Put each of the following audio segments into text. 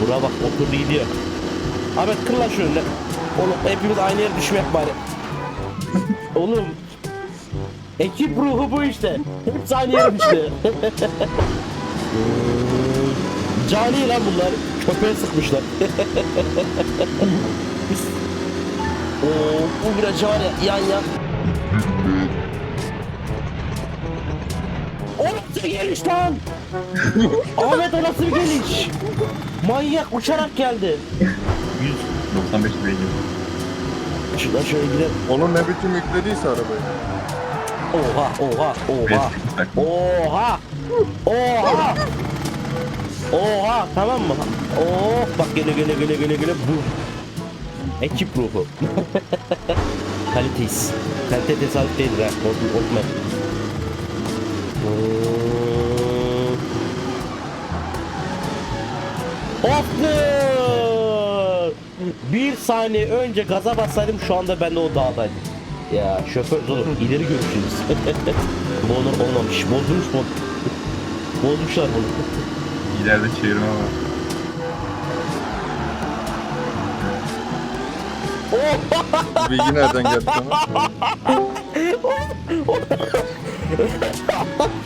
Bura bak oturdu gidiyor. Ahmet kır lan şöyle. Oğlum hepimiz aynı yere düşmek bari. Oğlum. Ekip ruhu bu işte. Hepsi aynı yere düştü. Cani lan bunlar. Köpeğe sıkmışlar. Oo, bu biraz var ya yan yan. O nasıl bir geliş lan? Ahmet o nasıl bir geliş? Manyak uçarak geldi. 95 beygir. Şuradan şöyle gidelim. Onu ne biçim yüklediyse arabayı. Oha oha oha. 5 tak. Oha! Oha! Oha! Tamam mı? Oh bak gele gele gele gele gele bu. Ekip ruhu. Kaliteyiz. Kalite tesadüf değildir ha. Korkma korkma. Osman! Bir saniye önce gaza bassaydım şu anda ben de o dağdaydım. Ya şoför dur ileri görüşürüz. bu olmamış. Bozulmuş bu. Bozmuşlar bunu. İleride çevirme var. Bilgi nereden geldi sana?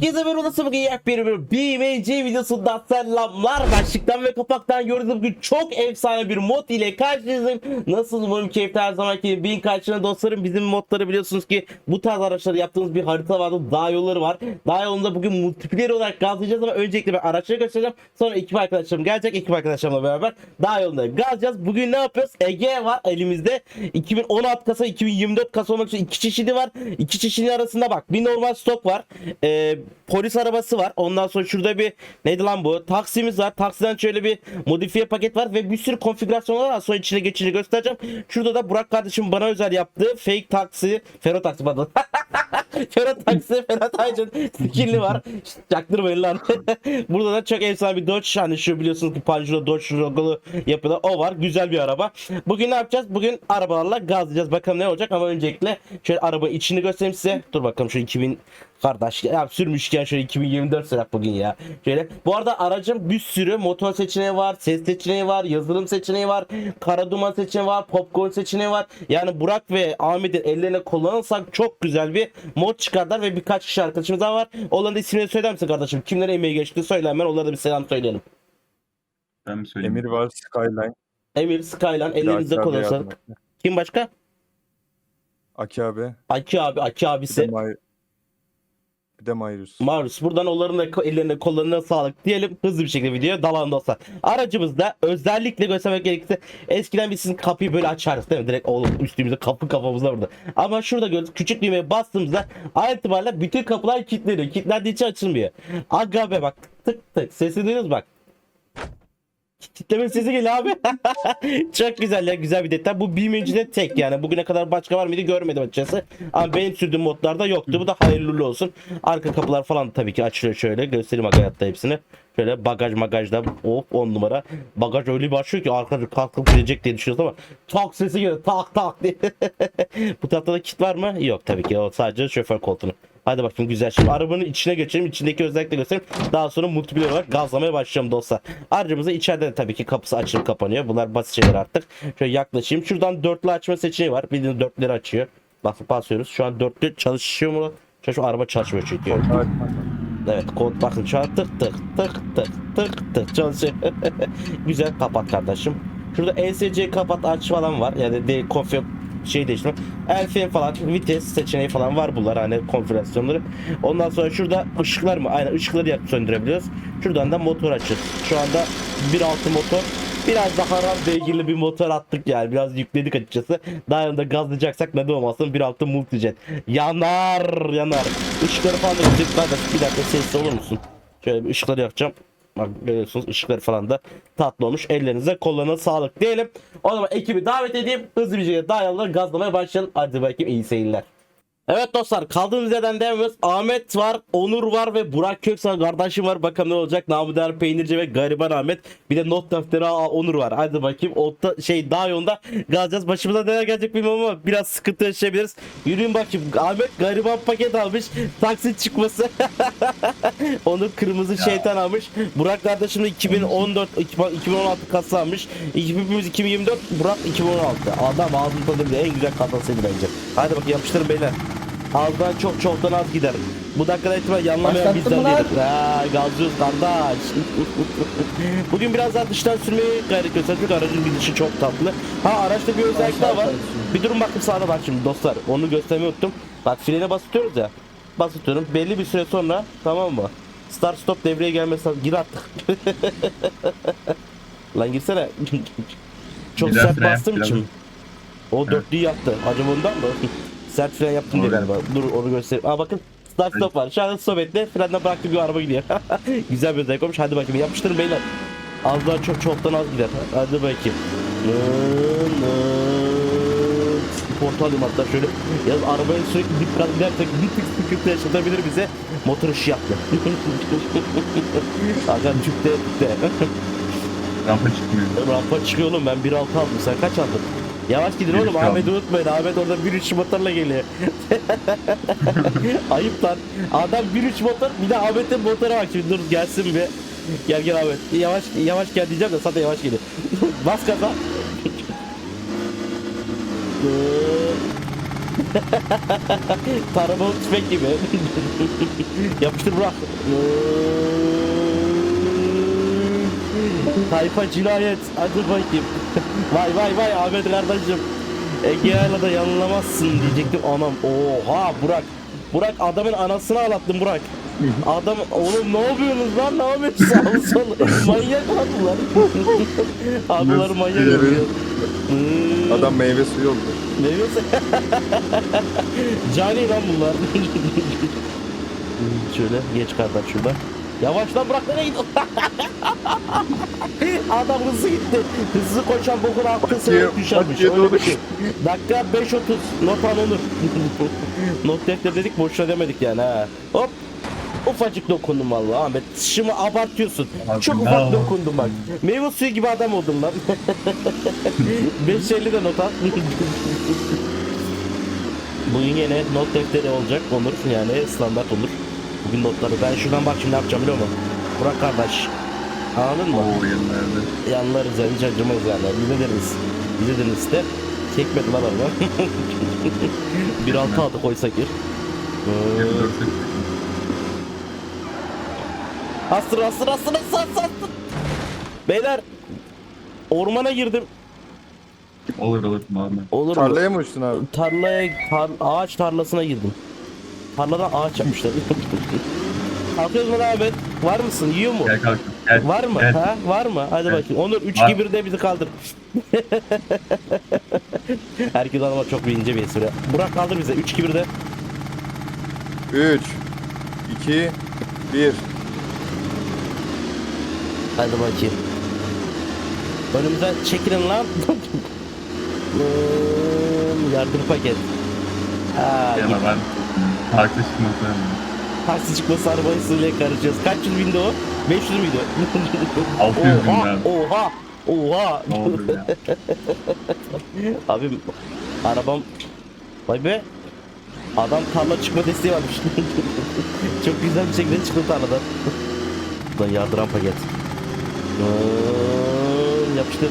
Herkese merhaba nasıl bakın yak bir bir BMC videosundan selamlar başlıktan ve kapaktan gördüğünüz gibi çok efsane bir mod ile karşınızdayım. Nasıl umarım keyifli her zamanki bin karşına dostlarım bizim modları biliyorsunuz ki bu tarz araçları yaptığımız bir harita vardı dağ yolları var. Dağ yolunda bugün multiplayer olarak gazlayacağız ama öncelikle ben araçları göstereceğim. Sonra ekip arkadaşlarım gelecek ekip arkadaşlarımla beraber dağ yolunda gazlayacağız bugün ne yapıyoruz? Ege var elimizde. 2016 kasa 2024 kasa olmak için iki çeşidi var. İki çeşidin arasında bak bir normal stok var. Ee, polis arabası var ondan sonra şurada bir neydi lan bu taksimiz var taksiden şöyle bir modifiye paket var ve bir sürü konfigürasyonlar var sonra içine geçince göstereceğim şurada da Burak kardeşim bana özel yaptığı fake taksi Fero taksi pardon Ferhat Taksi, Ferhat Aydın skill'i var. Çaktırmayın lan. Burada da çok efsane bir Dodge hani şu biliyorsunuz ki Pajero Dodge logolu yapıda o var. Güzel bir araba. Bugün ne yapacağız? Bugün arabalarla gazlayacağız. Bakalım ne olacak ama öncelikle şöyle araba içini göstereyim size. Dur bakalım şu 2000 kardeş ya sürmüşken şöyle 2024 sıra bugün ya. Şöyle bu arada aracın bir sürü motor seçeneği var, ses seçeneği var, yazılım seçeneği var, kara duman seçeneği var, popcorn seçeneği var. Yani Burak ve Ahmet'in ellerine kullanırsak çok güzel bir mod çıkarlar ve birkaç kişi arkadaşımız daha var. Onların da ismini söyler misin kardeşim? Kimlere emeği geçti söyle hemen onlara da bir selam söyleyelim. Ben mi söyleyeyim? Emir var, Skyline. Emir, Skyline, ellerinize kullanırsak. Kim başka? Aki abi. Aki abi, Aki Bir de, abisi. May bir de Mayrus. Marus buradan onların da ellerine kollarına sağlık diyelim hızlı bir şekilde videoya dalan dostlar. Aracımızda özellikle göstermek gerekirse eskiden biz sizin kapıyı böyle açarız değil mi? Direkt oğlum üstümüzde kapı kafamızda burada. Ama şurada gördüğünüz küçük düğmeye bastığımızda an itibariyle bütün kapılar kilitleniyor. Kilitlendiği için açılmıyor. Aga be bak tık tık sesi duyuyorsunuz bak. Kitleme sesi geliyor abi. Çok güzel ya güzel bir detay. Bu BMW'de tek yani. Bugüne kadar başka var mıydı görmedim açıkçası. Ama benim sürdüğüm modlarda yoktu. Bu da hayırlı olsun. Arka kapılar falan tabii ki açılıyor şöyle. Göstereyim hayatta hepsini. Şöyle bagaj magajda of 10 numara. Bagaj öyle bir açıyor ki arkada kalkıp gidecek diye düşünüyoruz ama tak sesi geliyor tak tak diye. Bu tarafta da kit var mı? Yok tabii ki o sadece şoför koltuğunu. Hadi bakayım güzel. Şimdi arabanın içine geçelim. İçindeki özellikle göstereyim. Daha sonra multiplayer olarak gazlamaya başlayacağım dostlar. Aracımızda içeride de tabii ki kapısı açılıp kapanıyor. Bunlar basit şeyler artık. Şöyle yaklaşayım. Şuradan dörtlü açma seçeneği var. Bildiğiniz dörtleri açıyor. Bak basıyoruz. Şu an dörtlü çalışıyor mu? Şu araba çalışmıyor çünkü. Evet kod bakın şu an tık tık tık tık tık tık çalışıyor. Güzel kapat kardeşim. Şurada ESC kapat aç falan var. Yani de konfig şey değiştirme. El freni falan vites seçeneği falan var bunlar hani konfigürasyonları. Ondan sonra şurada ışıklar mı? Aynen ışıkları yak söndürebiliyoruz. Şuradan da motor açıyoruz. Şu anda 1.6 motor. Biraz daha ram beygirli bir motor attık yani. Biraz yükledik açıkçası. Daha yanında gazlayacaksak neden olmasın 1.6 multijet. Yanar yanar. Işıkları falan da. Kardeş bir dakika sesli olur musun? Şöyle bir ışıkları yakacağım. Bak ışıkları falan da tatlı olmuş. Ellerinize kollarına sağlık diyelim. O zaman ekibi davet edeyim. Hızlı bir şekilde dayalıları gazlamaya başlayalım. Hadi bakayım iyi seyirler. Evet dostlar kaldığımız yerden devam ediyoruz. Ahmet var, Onur var ve Burak Köksal kardeşim var. Bakalım ne olacak. Namı Değer Peynirci ve Gariban Ahmet. Bir de not defteri Aa, Onur var. Hadi bakayım. Otta, şey daha yolda kalacağız. Başımıza neler gelecek bilmiyorum ama biraz sıkıntı yaşayabiliriz. Yürüyün bakayım. Ahmet gariban paket almış. Taksi çıkması. Onur kırmızı şeytan almış. Burak kardeşim de 2014 2016 kasa almış. Hepimiz 2024 Burak 2016. Adam ağzını tadı bile en güzel kasasıydı bence. Hadi bakayım yapıştırın beyler. Azdan çok çoktan az gider. Bu dakikada itibaren yanlamayan bizden değildir. Ha, gazlıyoruz kardeş. Bugün biraz daha dıştan sürmeyi gayret gösterdik. Aracın gidişi çok tatlı. Ha araçta bir özellik daha var. Bir durun bakayım sağda bak şimdi dostlar. Onu göstermeyi unuttum. Bak frene basıtıyoruz ya. Basıtıyorum. Belli bir süre sonra tamam mı? Start stop devreye gelmesi lazım. Gir artık. Lan girsene. Çok Biraz sert yap, için. O dörtlüyü yaptı. Acaba ondan mı? Sert fren yaptım diye galiba. Dur onu göstereyim. Aa bakın. Start stop var. Şu anda stop etti. Frenden bıraktı bir araba gidiyor. Güzel bir özellik olmuş. Hadi bakayım yapıştırın beyler. Az daha çok çoktan az gider. Hadi bakayım. Portu alayım hatta şöyle. Yalnız arabaya sürekli dip gaz gidersek bir tık sıkıntı yaşatabilir bize. Motor ışığı yaptı. Hakan tüpte tüpte. Rampa çıkmıyor. Rampa çıkıyor oğlum ben 1.6 aldım sen kaç aldın? Yavaş gidin oğlum 1.3 Ahmet'i unutmayın Ahmet orada 1.3 motorla geliyor. Ayıp lan. Adam 1.3 motor bir de Ahmet'in motora bak şimdi dur gelsin bir. Gel gel Ahmet. Yavaş yavaş gel diyeceğim de zaten yavaş geliyor. Bas gaza. Taramalı tüfek gibi. Yapıştır bırak. Tayfa cinayet. Hadi bakayım. vay vay vay Ahmet kardeşim. Ege'yle da yanılamazsın diyecektim anam. Oha Burak. Burak adamın anasını ağlattın Burak. Adam oğlum ne yapıyorsunuz lan ne yapıyorsunuz sağ sol manyak bunlar. Abiler manyak oluyor. Hmm, Adam meyve suyu oldu. ne diyorsun? Cani lan bunlar. Şöyle geç kardeş şurada. Yavaş lan bırak nereye gidiyorsun? Adam hızlı gitti. Hızlı koşan bokun hakkı ya, düşermiş. Öyle bir şey. Dakika 5.30 not al olur. not defter dedik boşuna demedik yani ha. Hop. Ufacık dokundum vallahi Ahmet. Şimdi abartıyorsun. Abi, Çok ufak yapalım? dokundum bak. Meyve suyu gibi adam oldum lan. 550 de not al. Bugün yine not defteri olacak Onur yani standart olur. Bugün notları ben şuradan bak şimdi ne yapacağım biliyor musun? Burak kardeş. Anladın mı? Oo yanlarda. Yanlarız yani hiç acımayız yani. Bize deriz. Bize deriz de. Çekmedi lan araba. 1.6 aldı koysak gir. Astır astır astır astır astır astır. Beyler. Ormana girdim. Olur olur. Olur? Tarlaya mı uçtun abi? Tarlaya, tar- ağaç tarlasına girdim. Tarladan ağaç yapmışlar. Kalkıyoruz mu Ahmet? Var mısın? Yiyor mu? Gel kalk. Gel. Var mı? Gel. Ha? Var mı? Hadi Gel. bakayım. Onur 3 Var. gibi de bizi kaldır. Herkes ama çok bir ince bir espri. Burak kaldır bize. 3 gibi de. 3 2 1 Hadi bakayım. Önümüzden çekilin lan. Yardım paket. Ha, Yana ben farklı çıkması. taksi çıkması arabayı sığıyla karışıyoruz. Kaç yüz bindi o? 500 müydü? 600 bin oha, abi. oha, oha. Ne oldu ya? Abi arabam Vay be Adam tarla çıkma desteği varmış Çok güzel bir şekilde çıktı tarladan Lan yardıran paket Yapıştır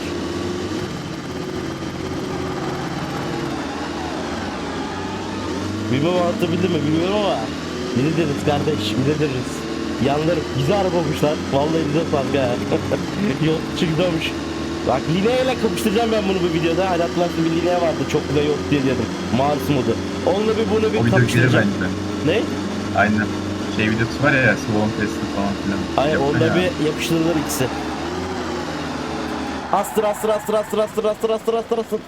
Bilmem anlatabildim mi bilmiyorum ama deriz kardeş ne deriz Yanlarım güzel araba olmuşlar Vallahi güzel fark ha Yok çıkıyormuş Bak Linea ile kapıştıracağım ben bunu bu videoda. Hatırlarsın bir Linea vardı çok güzel yok diye dedim. Mars modu. Onunla bir bunu O bir gelir kapıştıracağım. Ne? Aynen. Şey videosu var ya salon testi falan filan. Hayır orada ya. bir yapıştırılır ikisi. Astır astır astır astır astır astır astır astır astır.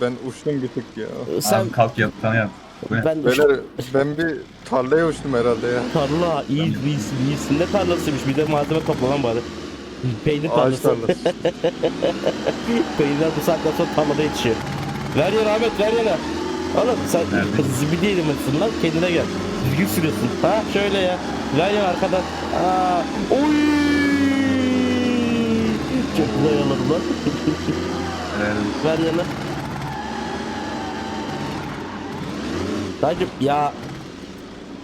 Ben uçtum bir tık ya. Sen Abi kalk yatağına yat. Ben Beyler ben bir tarlaya uçtum herhalde ya. tarla iyi iyisin iyisin ne tarlasıymış bir de malzeme topla lan bari. Peynir Ağaç tarlası. tarlası. Peynirler bu saatten sonra tarlada yetişiyor. Ver yana Ahmet ver yana. Oğlum sen Nerede? zibidi elimizsin lan kendine gel. Düzgün sürüyorsun. Ha şöyle ya. Ver ya arkadan. Aa. Oy. Çok güzel yaladım lan. Ver yana. Dayıcım ya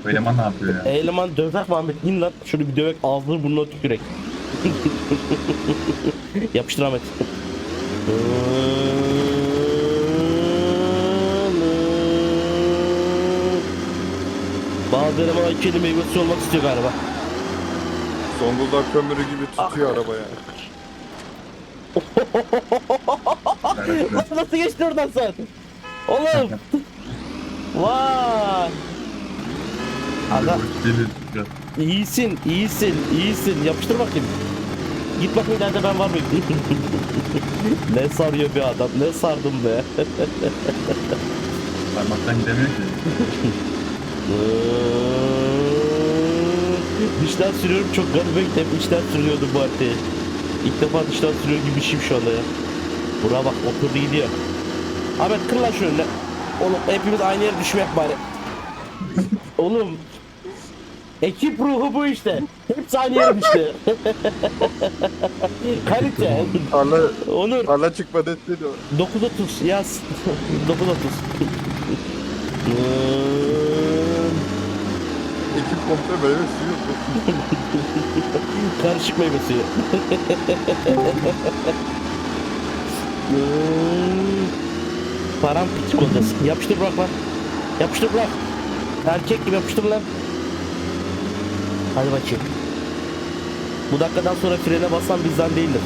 bu eleman ne yapıyor ya? eleman dövek Muhammed in lan. Şunu bir dövek ağzını burnuna tükürek. Yapıştır Ahmet. Bazı eleman ikili meyvesi olmak istiyor galiba. Zonguldak kömürü gibi tutuyor araba ya. Evet, Nasıl geçtin oradan sen? Oğlum. Vay. Aga iyisin, iyisin, iyisin. Yapıştır bakayım. Git bakayım nerede ben var mıyım? ne sarıyor bir adam, ne sardım be. Parmaktan gidemiyor ki. dişten sürüyorum çok garip. Hep içten sürüyordum bu haritayı. İlk defa dıştan sürüyor gibi anda ya. Bura bak oturdu gidiyor. Ahmet kır lan şunu. Oğlum hepimiz aynı yere düşmek bari. Oğlum. Ekip ruhu bu işte. Hepsi aynı yere düştü. Kalite. Tarla, Onur. tarla çıkmadı dedi o. 9.30 yaz. 9.30. Ekip komple böyle suyu. Karışık meyve suyu. Param piçik olacağız. Yapıştır bırak lan. Yapıştır bırak. Erkek gibi yapıştır lan. Hadi bakayım. Bu dakikadan sonra frene basan bizden değildir.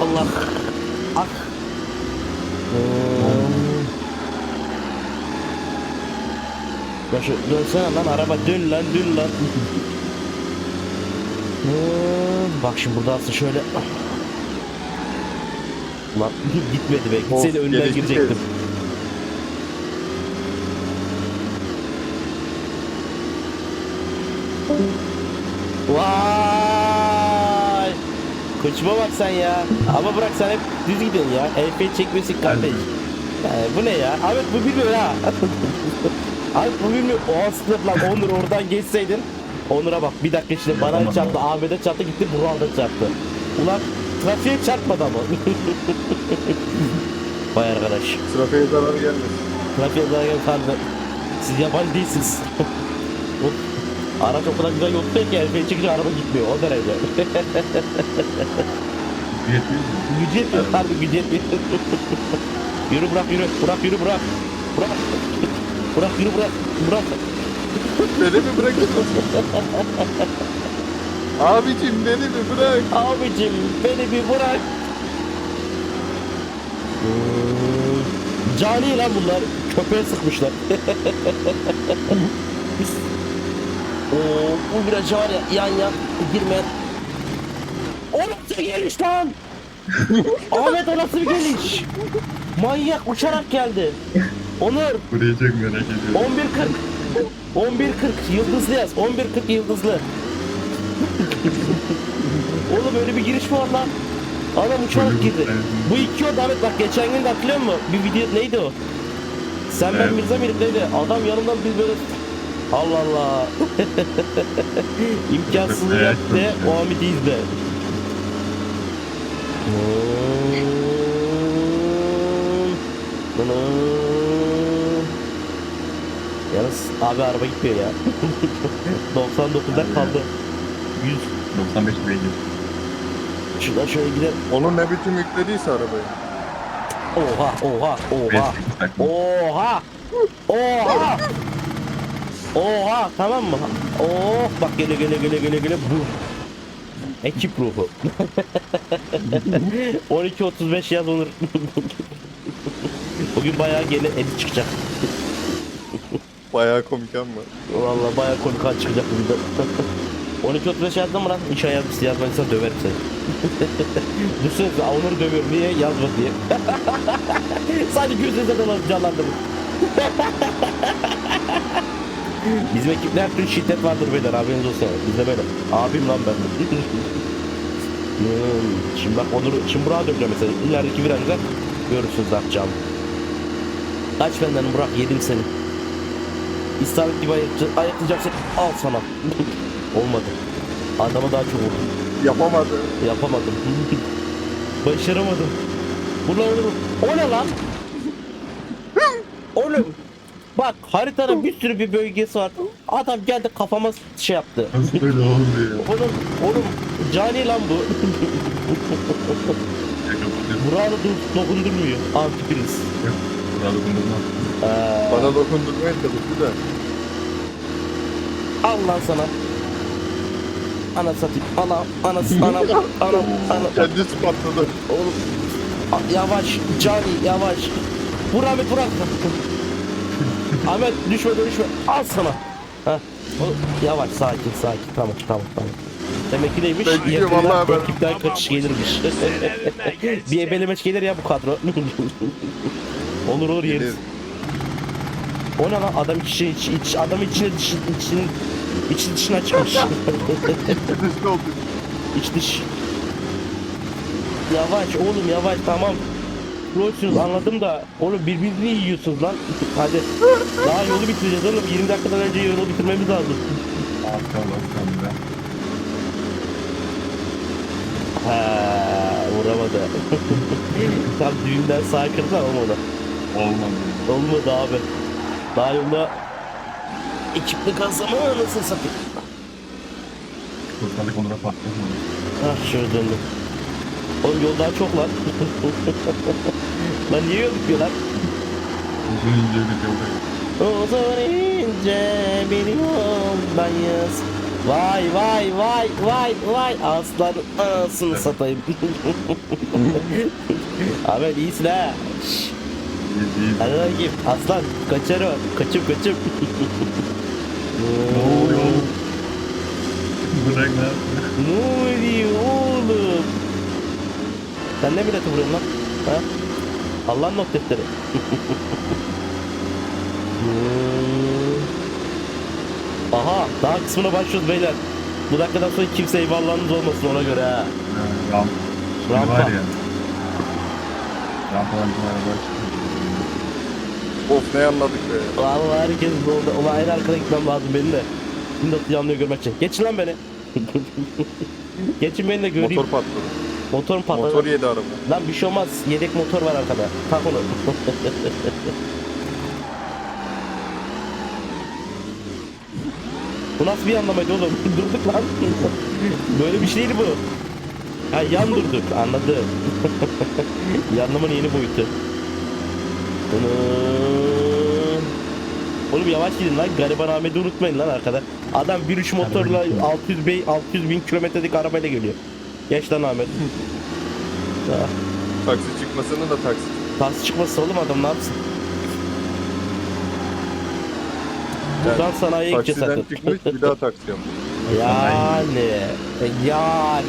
Allah. Ah. Hmm. Ya şu dönsene lan araba dön lan dön lan. Hmm, Bak şimdi burada aslında şöyle. Lan gitmedi be. Gitseydi önden gelişti girecektim. kez. Vay! Koçuma bak sen ya. Ama bırak sen hep düz gidiyorsun ya. El çekmesin kardeş. Yani bu ne ya? Ahmet bu bilmiyor ha. Ahmet bu bilmiyor. O aslında lan Onur oradan geçseydin. Onur'a bak bir dakika şimdi bana çarptı, Ahmet'e çarptı gitti Bural'da çarptı. Ulan trafiğe çarpmadı ama. Vay arkadaş. Trafiğe zarar gelmesin. Trafiğe zarar geldi. Siz yabancı değilsiniz. Araç o kadar güzel yol tutuyor ki el çekince araba gitmiyor o derece. Yetmiyor mu? Gücü yetmiyor harbi gücü yetmiyor. yürü bırak yürü bırak yürü bırak. Bırak. Bırak yürü bırak. Bırak. Beni mi bırakıyorsun? Abicim beni mi bırak? Abicim beni bir bırak. Cani lan bunlar. Köpeğe sıkmışlar. Oo, bu virajı var ya yan yan girmeyen. O nasıl bir geliş lan? Ahmet o nasıl bir geliş? Manyak uçarak geldi. Onur Burayı çok merak ediyorum. 11.40 11.40 yıldızlı yaz 11.40 yıldızlı Oğlum öyle bir giriş mi var lan? Adam uçarak girdi. Bu iki o Ahmet bak geçen gün de hatırlıyor musun? Bir video neydi o? Sen ben. Mirza mıydık neydi? Adam yanımdan biz böyle Allah Allah. İmkansızı yaptı. O Hamit'i izle. Yalnız abi araba gitmiyor ya. 99'da kaldı. 100. 95 beygir. Şuradan şöyle gidelim. Onu ne biçim yüklediyse arabayı. Oha oha oha. 5 takma. Oha! Oha! Oha! Tamam mı? Oh! Bak gele gele gele gele gele bu. Ekip ruhu. 12.35 yaz olur. Bugün bayağı gene edit çıkacak. Bayağı komik ama. Vallahi bayağı komik çıkacak bugün 12.35 yazdın mı lan? İnşallah yazmışsın yazmadıysan döverim seni. Düşünsene onları dövüyorum niye yazma diye. Sadece gözünüze dolanıp canlandırın. Bizim ekipte her türlü şiddet vardır beyler haberiniz olsun. Bizde böyle. Abim lan ben. Hmm, Şimdi bak Onur'u şimdi Burak'a döneceğim mesela. İlerideki virajda görürsünüz yapacağımı. Kaç benden Burak yedim seni. İstavrit gibi ayaklayacak- ayaklayacaksak al sana. Olmadı. Adama daha çok vurdum. Yapamadı. Yapamadım. Başaramadım. Bunlar o ne lan? Oğlum bak haritanın bir sürü bir bölgesi var. Adam geldi kafama şey yaptı. Nasıl böyle oldu ya? Oğlum oğlum cani lan bu. Burak'ı do- dokundurmuyor. Antifriz. Yok. Burada dokunduğumda. Ee, Bana dokundurmaya çalıştı da. al lan sana. Ana satayım. Ana, anası, ana, ana, ana. Kendisi patladı. Oğlum a- yavaş Cani yavaş. Vur Ahmet vur Ahmet. Ahmet düşme düşme. Al sana. Heh. Oğlum, Yavaş sakin sakin tamam tamam tamam. Demek ki neymiş? Ben gidiyorum, Yakında vallahi ben- Ekipten kaçış gelirmiş. bir ebelemeç gelir ya bu kadro. olur olur yeriz. Gelir. O ne lan adam içi, iç, iç, adam içine dış, içinin içi dışına çıkmış. Oldu. İç dış. Yavaş oğlum yavaş tamam. Rolsünüz anladım da oğlum birbirini yiyorsunuz lan. Hadi. Daha yolu bitireceğiz oğlum. 20 dakikadan önce yolu bitirmemiz lazım. Az kaldı be. Ha, vuramadı. Tam düğünden sağ kırdı ama olmadı. Olmadı. Olmadı abi. Daha yolda ekipli kalsam ama nasıl satayım. Kurtardık Onur'a patladı mı? Ah şöyle döndüm. Oğlum yol daha çok lan. lan niye yol bitiyor lan? Uzun ince bir yoldayız. O zaman ince bir yoldayız. Vay vay vay vay vay aslan anasını satayım. Ahmet iyisin ha. Hadi bakayım aslan kaçar o. Kaçım kaçım. Ne oluyor oğlum? Bırak lan. Ne oluyor oğlum? Sen ne milleti vuruyorsun lan? Ha? Allah'ın not defteri. Aha daha kısmına başlıyoruz beyler. Bu dakikadan sonra kimse eyvallahınız olmasın ona göre ha. Ramp. Rampa. var ya. Rampadan bir araba. Of ne anladık be. Vallahi herkes oldu. Ulan en arkada gitmem lazım benim de. Şimdi atı yanlıyor görmek için. Geçin lan beni. Geçin beni de göreyim. Motor patladı. Motorum patladı. Motor yedi araba. Lan bir şey olmaz. Yedek motor var arkada. Tak onu. bu nasıl bir anlamaydı oğlum? Durduk lan. Böyle bir şey değil bu. Ha yan durduk. Anladım. Yanlamanın yeni boyutu. Oğlum yavaş gidin lan. Gariban Ahmet'i unutmayın lan arkada. Adam 1.3 motorla 600 bey 600 bin kilometrelik arabayla geliyor. Geç lan Ahmet. Ah. Taksi çıkmasını da taksi. Taksi çıkmasa oğlum adam ne yapsın? Buradan sanayiye gideceğiz Taksiden çıkmış bir daha taksi yapmış. Yani. Yani.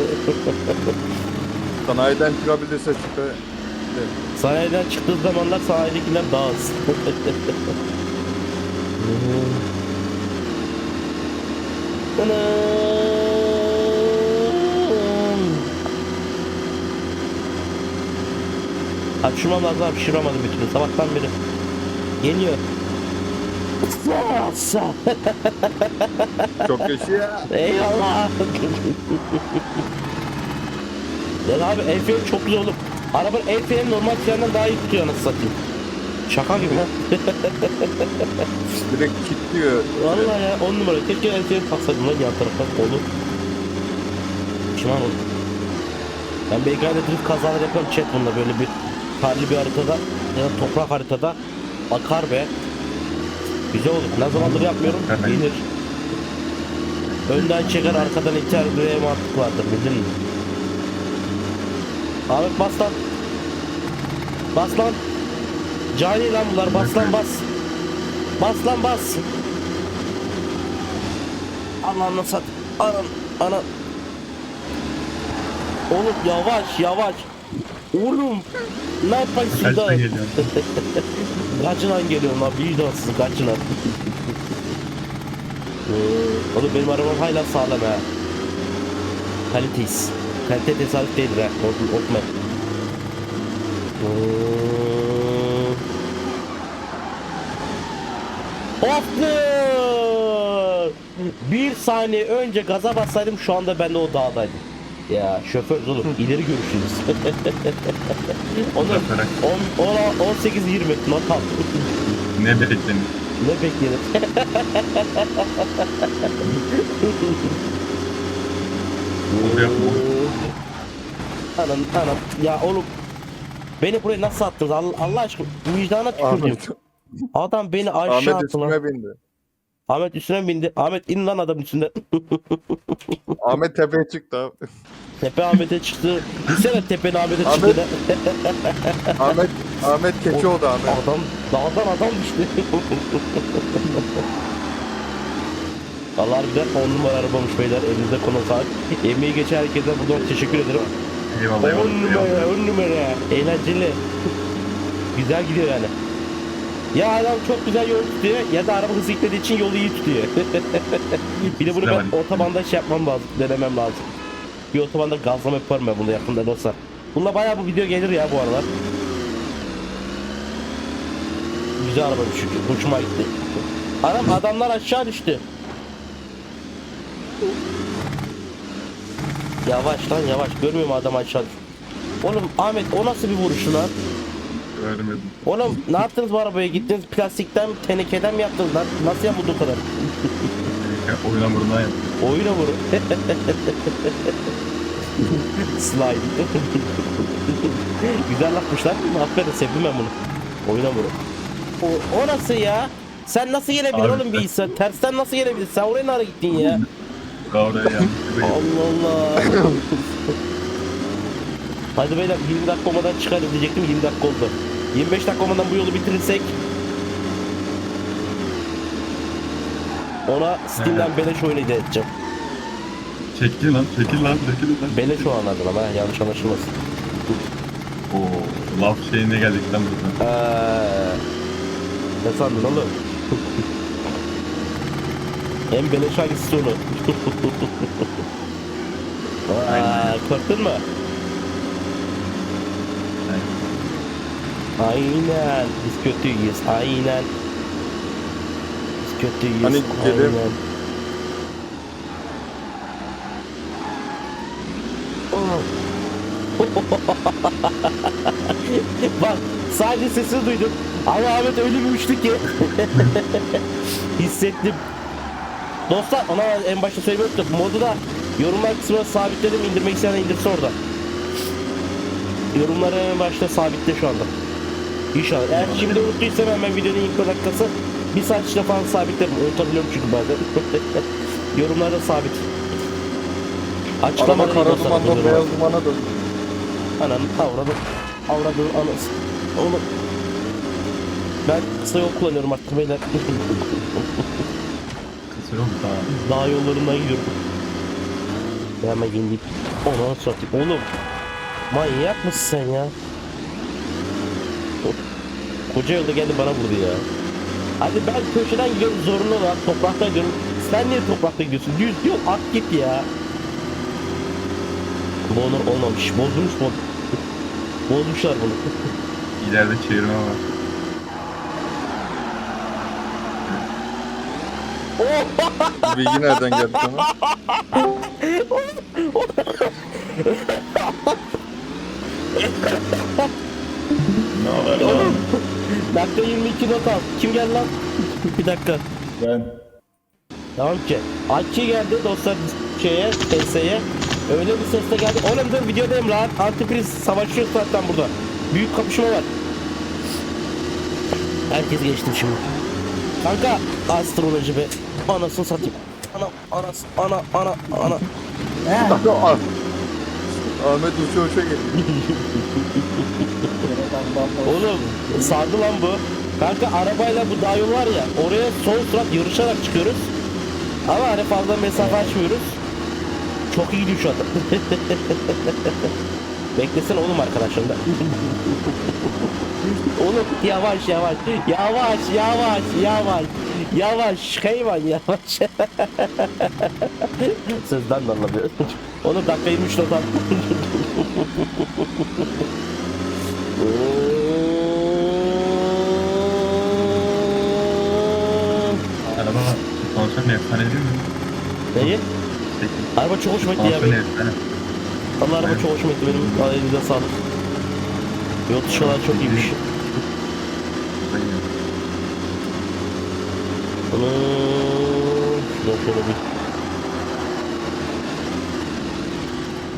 Sanayiden çıkabilirse çıkar. Sanayiden çıktığı zamanlar sanayidekiler daha az. Hapşırmam lazım abi pişiramadım bir türlü sabahtan beri. Geliyor. Çok ya. Eyvallah. ya abi freni çok güzel oğlum. Arabanın el freni normal frenden daha iyi tutuyor anasını satayım. Şaka gibi ha. Direkt kilitliyor. Vallahi ya on numara. Keşke el freni taksaydım lan yan tarafa. Olur. Pişman oldum. Ben BK'de drift kazalar yapıyorum chat bunda böyle bir karlı bir haritada ya da toprak haritada akar be. Güzel olur. Ne zamandır yapmıyorum. Yenir. Önden çeker arkadan iter buraya mantık vardır bildin mi? Ahmet bas lan. Bas lan. Cani lan bunlar bas lan bas. Bas lan bas. Ananı sat. Anan. Ana. Oğlum yavaş yavaş. Oğlum. Ne yaparsın da? Kaçınan geliyor lan vicdansız kaçınan. Oğlum benim arabam hala sağlam ha. Kaliteyiz. Kalite tesadüf değildir ha. Hmm. Offroad! Bir saniye önce gaza bassaydım şu anda ben de o dağdaydım. Ya şoför oğlum ileri görüşürüz. 10, 18 20 not al. ne beklenir? Ne beklenir? Oluyor mu? Anam anam ya oğlum beni buraya nasıl attınız Allah, Allah aşkına vicdana tükürdüm. Ahmet, Adam beni aşağı Ahmet attı lan. üstüne bindi. Ahmet üstüne bindi. Ahmet in lan adamın üstünden. Ahmet tepeye çıktı abi. Tepe Ahmet'e çıktı. Gitsene tepenin Ahmet'e Ahmet- çıktı. lan. Ahmet Ahmet keçi oldu Ahmet. adam dağdan adam düştü. Allah harbiden 10 numara arabamış beyler. Elinize konu sağlık. Emeği geçen herkese buradan teşekkür ederim. Eyvallah 10 eyvallah. numara, eyvallah. 10 numara. Eğlenceli. Güzel gidiyor yani. Ya adam çok güzel yol tutuyor ya da araba hızlı gitmediği için yolu iyi tutuyor. bir de bunu ben otobanda şey yapmam lazım, denemem lazım. Bir otobanda gazlama yaparım ben bunu yakında olsa. Bununla bayağı bu video gelir ya bu aralar. Güzel araba çünkü. Hoşuma gitti. Adam adamlar aşağı düştü. Yavaş lan yavaş. Görmüyor mu adam aşağı. Oğlum Ahmet o nasıl bir vuruş lan? Görmedim. Oğlum ne yaptınız bu arabaya? Gittiniz plastikten, tenekeden mi yaptınız lan? Nasıl yapıldı o kadar? Oyuna buradan yap. Oyuna vur. Slide. Güzel lafmışlar. Aferin sevdim ben bunu. Oyuna vur. O, o nasıl ya? Sen nasıl gelebilir Abi- oğlum bir insan? Tersten nasıl gelebilir? Sen oraya nereye gittin ya? Kavraya yanlış. Allah Allah. Hadi beyler 20 dakika olmadan çıkarız diyecektim 20 dakika oldu. 25 dakika olmadan bu yolu bitirirsek ona Steam'den beleş oyunu hediye edeceğim. Çekil lan, çekil lan, çekil lan. Beleş o anladın ama ha, yanlış anlaşılmasın. Oo, laf şeyine geldik lan burada. Eee, ne sandın oğlum? En beleş hangisi onu? Aa, korktun mu? Aynen. Biz kötüyüz. Aynen. Biz kötüyüz. Hani dedim- Aynen. Bak sadece sesini duydum. Ama Ahmet öyle bir uçtu ki. Hissettim. Dostlar ona en başta söylemeyi unuttum. Modu da yorumlar kısmına sabitledim. İndirmek isteyen indirse orada. Yorumları en başta sabitle şu anda. İnşallah. Eğer şimdi unuttuysam hemen videonun ilk dakikası bir saat içinde falan sabitlerim. Unutabiliyorum çünkü bazen. Yorumlarda sabit. Araba Açıklamada kara değil dostlar, dumandan beyaz dumana döndü. Ananı avradım. Avradım anası. Oğlum. Ben kısa yol kullanıyorum artık beyler. Kısır oldu daha. Dağ yollarından gidiyorum. Hemen yenileyim. Onu satayım. Oğlum. Manyak mısın sen ya? Koca yolda geldi bana vurdu ya. Hadi ben köşeden gidiyorum zorunlu olarak toprakta gidiyorum. Sen niye toprakta gidiyorsun? Düz yol at git ya. Bu onur olmamış. Bozulmuş bu. Bozmuşlar bunu. İleride çevirme var. Bilgi nereden geldi sana? Ne haber lan? Dakika 22 not al. Kim geldi lan? bir dakika. Ben. Tamam ki. Aki geldi dostlar şeye, PS'ye. Öyle bir sesle geldi. Oğlum dur videodayım rahat. Antipriz savaşıyor zaten burada. Büyük kapışma var. Herkes geçtim şimdi. Kanka astroloji be. Anasını satayım. Ana, anası, ana, ana, ana. Ah. Ahmet uça uça geliyor. Oğlum sardı lan bu. Kanka arabayla bu dağ yolu var ya oraya son surat yarışarak çıkıyoruz. Ama hani fazla mesafe açmıyoruz. Çok iyi şu anda. Beklesene oğlum arkadaşlarında. oğlum yavaş yavaş. Yavaş yavaş yavaş. Yavaş hayvan yavaş. sözden de anlamıyor. Onu dakika 23 not at. Araba konser efsane değil mi? Neyi? Araba çok hoşuma gitti ya benim. Allah araba çok hoşuma gitti benim. Elinize sağlık. Yol tutuşmalar çok iyiymiş. Aynen. Bunu şöyle bir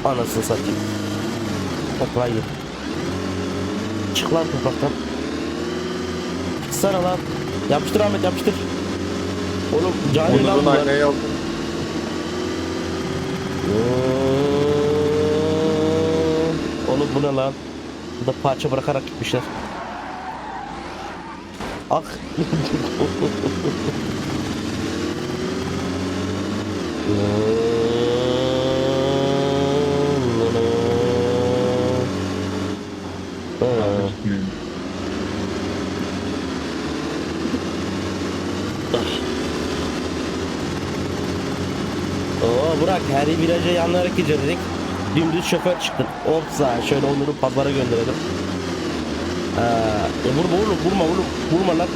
Anasını satayım. Toprağa gir. Çık lan topraktan. Çıksana lan. Yapıştır Ahmet yapıştır. Oğlum cani lan bunlar. aynayı aldım. Oğlum bu ne lan? Bu da parça bırakarak gitmişler. Ah. Oo Burak her viraja yanlayarak gideceğiz dedik. Dümdüz şoför çıktık. Olsa şöyle Onur'u pazara gönderelim. Ee, e vurma oğlum vurma oğlum vurma lan.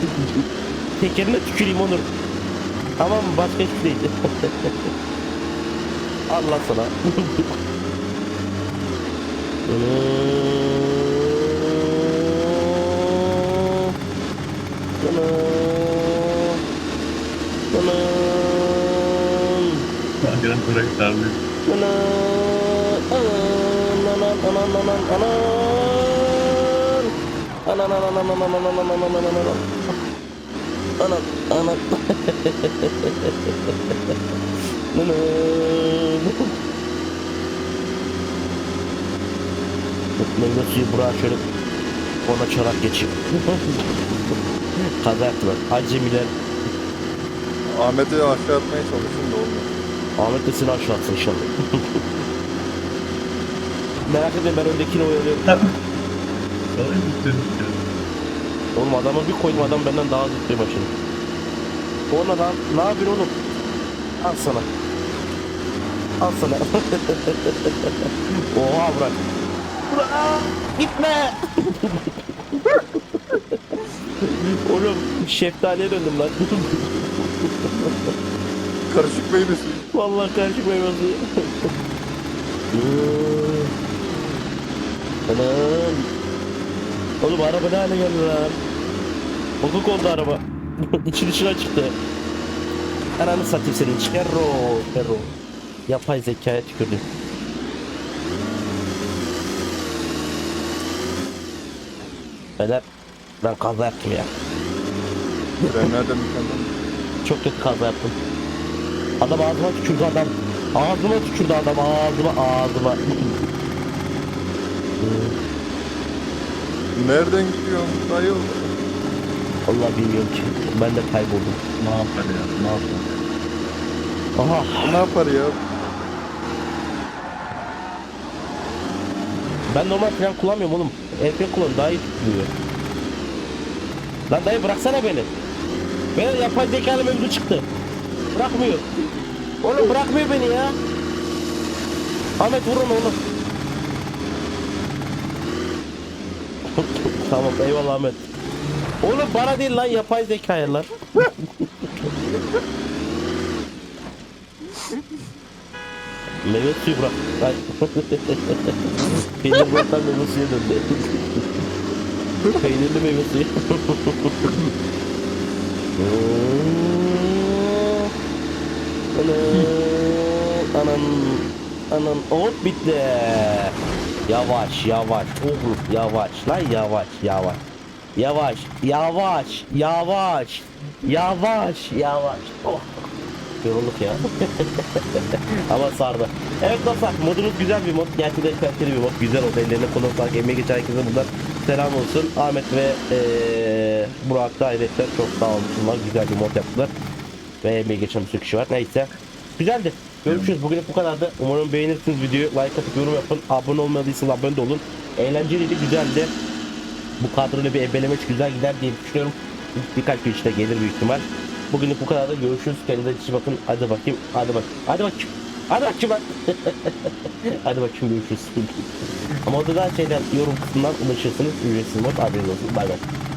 Tekerine tüküreyim Onur. Tamam mı? Başka hiçbir şey değil. Allah sana. Arkadan bırak darlıyor. Anan anan. Meyve suyu buraya şöyle ona çorak geçeyim. Kaza yaptılar. Acemiler. Ahmet'i aşağı atmaya çalışın da olmuyor. Ahmet de seni aşağı atsın inşallah. Merak etme ben öndekini oyalıyorum. Salak mısın? Oğlum adama bir koydum adam benden daha zıplıyor başını. Ona lan ne yapıyorsun oğlum? Al sana. Al sana. Oha bırak. Bırak. Gitme. oğlum şeftaliye döndüm lan. Karışık meyvesi. Vallahi karışık meyvesi. Anam. Oğlum araba ne hale geldi lan? Bokuk oldu araba. İçi dışına çıktı. Ananı satayım senin için. Ferro, ferro. Yapay zekaya tükürdüm. Beyler ben kaza yaptım ya. Frenlerden mükemmel. Çok kötü kaza yaptım. Adam ağzıma tükürdü adam. Ağzıma tükürdü adam ağzıma ağzıma. Nereden gidiyorsun? Dayı Allah bilmiyorum ki. Ben de kayboldum. Ne yapar ya? Ne yapar? Aha. Ne yapar ya? Ben normal fren kullanmıyorum oğlum. Fren kullan daha iyi tutuyor. Lan dayı bıraksana beni. Benim yapay zekalı mevzu çıktı. Bırakmıyor. Oğlum bırakmıyor beni ya. Ahmet vurun oğlum. Tamam eyvallah Ahmet. Oğlum bana değil lan yapay zekaya lan. Meyve suyu bırak. Ay. Peynir bıraktan meyve suya döndü. Peynirli meyve suyu. Anam. Anam. Anam. Hop bitti. Yavaş yavaş. Oğlum yavaş lan yavaş yavaş. Yavaş yavaş yavaş. Yavaş yavaş. Oh. Yorulduk ya. Ama sardı. Evet dostlar modumuz güzel bir mod. Gerçekten kaliteli bir mod. Güzel oldu. Ellerine koluna sağlık. Emeği geçen herkese buradan selam olsun. Ahmet ve ee, Burak da ayrıca çok sağ olsunlar. Güzel bir mod yaptılar. Ve emeği geçen bir sürü kişi var. Neyse. Güzeldi. Görüşürüz. Bugün bu kadardı. Umarım beğenirsiniz videoyu. Like atıp yorum yapın. Abone olmadıysanız abone de olun. Eğlenceliydi. Güzeldi. Bu kadroyla bir ebelemeç güzel gider diye düşünüyorum. Birkaç gün içinde gelir büyük ihtimal. Bugünlük bu kadar da görüşürüz. Kendinize iyi bakın. Hadi bakayım. Hadi bak. Hadi bakayım. Hadi bakayım bak. Hadi bakayım görüşürüz. Ama orada da şeyden yorum kısmından ulaşırsınız. Ücretsiz mod. Haberiniz olsun. Bay bay.